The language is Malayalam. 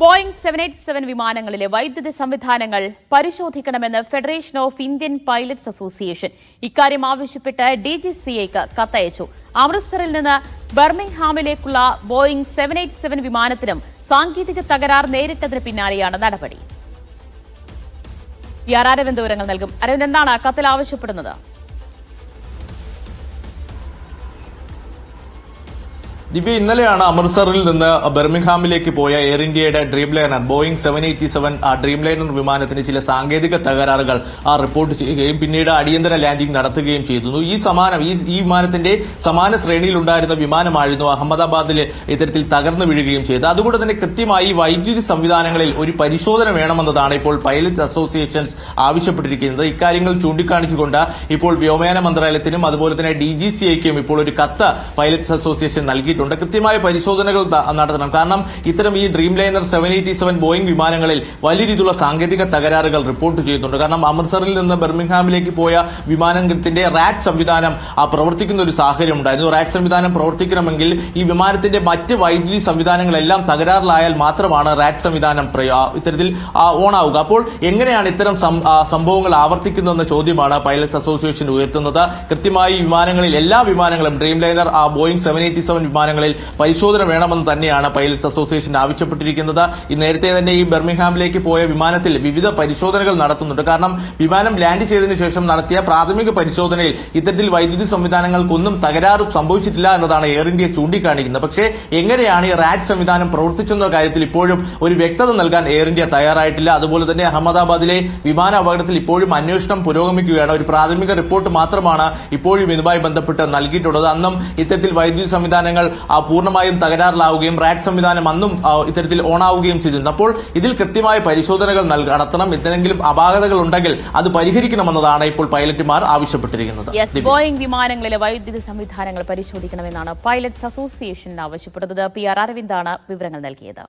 ബോയിംഗ് സെവൻ എയ്റ്റ് സെവൻ വിമാനങ്ങളിലെ വൈദ്യുതി സംവിധാനങ്ങൾ പരിശോധിക്കണമെന്ന് federation of Indian pilots association ഇക്കാര്യം ആവശ്യപ്പെട്ട് ഡി ജി സി എക്ക് കത്തയച്ചു. അമൃത്സറിൽ നിന്ന് ബർമിംഗ്ഹാമിലേക്കുള്ള ബോയിംഗ് സെവൻ എയ്റ്റ് സെവൻ വിമാനത്തിനും സാങ്കേതിക തകരാർ നേരിട്ടതിന് പിന്നാലെയാണ് നടപടി. പി ആർ അരവിന്ദ് നൽകും. അരവിന്ദ് എന്താണ് കത്തിൽ ആവശ്യപ്പെടുന്നത്? ദിവ്യ ഇന്നലെയാണ് അമൃത്സറിൽ നിന്ന് ബെർമിംഗ്ഹാമിലേക്ക് പോയ എയർ ഇന്ത്യയുടെ Dreamliner Boeing seven eighty seven Dreamliner വിമാനത്തിന് ചില സാങ്കേതിക തകരാറുകൾ ആ, റിപ്പോർട്ട് ചെയ്യുകയും പിന്നീട് അടിയന്തര ലാൻഡിംഗ് നടത്തുകയും ചെയ്തിരുന്നു. ഈ സമാനം ഈ ഈ വിമാനത്തിന്റെ സമാന ശ്രേണിയിലുണ്ടായിരുന്ന വിമാനമായിരുന്നു അഹമ്മദാബാദിൽ ഇത്തരത്തിൽ തകർന്നു വീഴുകയും ചെയ്തത്. അതുകൊണ്ട് തന്നെ കൃത്യമായി വൈദ്യുതി സംവിധാനങ്ങളിൽ ഒരു പരിശോധന വേണമെന്നതാണ് ഇപ്പോൾ പൈലറ്റ് അസോസിയേഷൻസ് ആവശ്യപ്പെട്ടിരിക്കുന്നത്. ഇക്കാര്യങ്ങൾ ചൂണ്ടിക്കാണിച്ചുകൊണ്ട് ഇപ്പോൾ വ്യോമയാന മന്ത്രാലയത്തിനും അതുപോലെ തന്നെ ഡി ജി സി ഐക്കും ഇപ്പോൾ ഒരു കത്ത് പൈലറ്റ്സ് അസോസിയേഷൻ നൽകിയിട്ടുണ്ട് കൃത്യമായ പരിശോധനകൾ നടത്തണം. കാരണം ഇത്തരം ഈ Dreamliner seven eighty seven Boeing വിമാനങ്ങളിൽ വലിയ രീതിയിലുള്ള സാങ്കേതിക തകരാറുകൾ റിപ്പോർട്ട് ചെയ്യുന്നുണ്ട്. കാരണം അമൃത്സറിൽ നിന്ന് ബെർമിംഗ്ഹാമിലേക്ക് പോയ വിമാനത്തിന്റെ റാക്ക് സംവിധാനം ആ പ്രവർത്തിക്കുന്ന ഒരു സാഹചര്യം ഉണ്ടായിരുന്നു. റാക്ക് സംവിധാനം പ്രവർത്തിക്കണമെങ്കിൽ ഈ വിമാനത്തിന്റെ മറ്റ് വൈദ്യുതി സംവിധാനങ്ങളെല്ലാം തകരാറിലായാൽ മാത്രമാണ് റാക്ക് സംവിധാനം ഇത്തരത്തിൽ ഓൺ ആവുക അപ്പോൾ എങ്ങനെയാണ് ഇത്തരം സംഭവങ്ങൾ ആവർത്തിക്കുന്നതെന്ന ചോദ്യമാണ് പൈലറ്റ്സ് അസോസിയേഷൻ ഉയർത്തുന്നത്. കൃത്യമായി വിമാനങ്ങളിൽ എല്ലാ വിമാനങ്ങളും Dreamliner Boeing seven eighty seven വിമാനങ്ങളിൽ പരിശോധന വേണമെന്ന് തന്നെയാണ് പൈലറ്റ്സ് അസോസിയേഷൻ ആവശ്യപ്പെട്ടിരിക്കുന്നത്. നേരത്തെ തന്നെ ഈ ബെർമിഹാമിലേക്ക് പോയ വിമാനത്തിൽ വിവിധ പരിശോധനകൾ നടത്തുന്നുണ്ട്. കാരണം വിമാനം ലാൻഡ് ചെയ്തതിനു ശേഷം നടത്തിയ പ്രാഥമിക പരിശോധനയിൽ ഇത്തരത്തിൽ വൈദ്യുതി സംവിധാനങ്ങൾക്കൊന്നും തകരാറ് സംഭവിച്ചിട്ടില്ല എന്നതാണ് എയർ ഇന്ത്യ ചൂണ്ടിക്കാണിക്കുന്നത്. പക്ഷേ എങ്ങനെയാണ് ഈ റാറ്റ് സംവിധാനം പ്രവർത്തിച്ചെന്ന കാര്യത്തിൽ ഇപ്പോഴും ഒരു വ്യക്തത നൽകാൻ എയർ ഇന്ത്യ തയ്യാറായിട്ടില്ല. അതുപോലെ തന്നെ അഹമ്മദാബാദിലെ വിമാന അപകടത്തിൽ ഇപ്പോഴും അന്വേഷണം പുരോഗമിക്കുകയാണ്. ഒരു പ്രാഥമിക റിപ്പോർട്ട് മാത്രമാണ് ഇപ്പോഴും ഇതുമായി ബന്ധപ്പെട്ട് നൽകിയിട്ടുള്ളത്. അന്നും ഇത്തരത്തിൽ വൈദ്യുതി സംവിധാനങ്ങൾ പൂർണമായും തകരാറിലാവുകയും റാറ്റ് സംവിധാനം അന്നും ഇത്തരത്തിൽ ഓണാവുകയും ചെയ്തിരുന്നു. അപ്പോൾ ഇതിൽ കൃത്യമായ പരിശോധനകൾ നടത്തണം. എന്തെങ്കിലും അപാകതകൾ ഉണ്ടെങ്കിൽ അത് പരിഹരിക്കണമെന്നതാണ് ഇപ്പോൾ പൈലറ്റുമാർ ആവശ്യപ്പെട്ടിരിക്കുന്നത്. ബോയിംഗ് വിമാനങ്ങളിലെ വൈദ്യുതി സംവിധാനങ്ങൾ പരിശോധിക്കണമെന്നാണ് പൈലറ്റ്സ് അസോസിയേഷൻ ആവശ്യപ്പെട്ടത്. പി ആർ അരവിന്ദാണ് വിവരങ്ങൾ നൽകിയത്.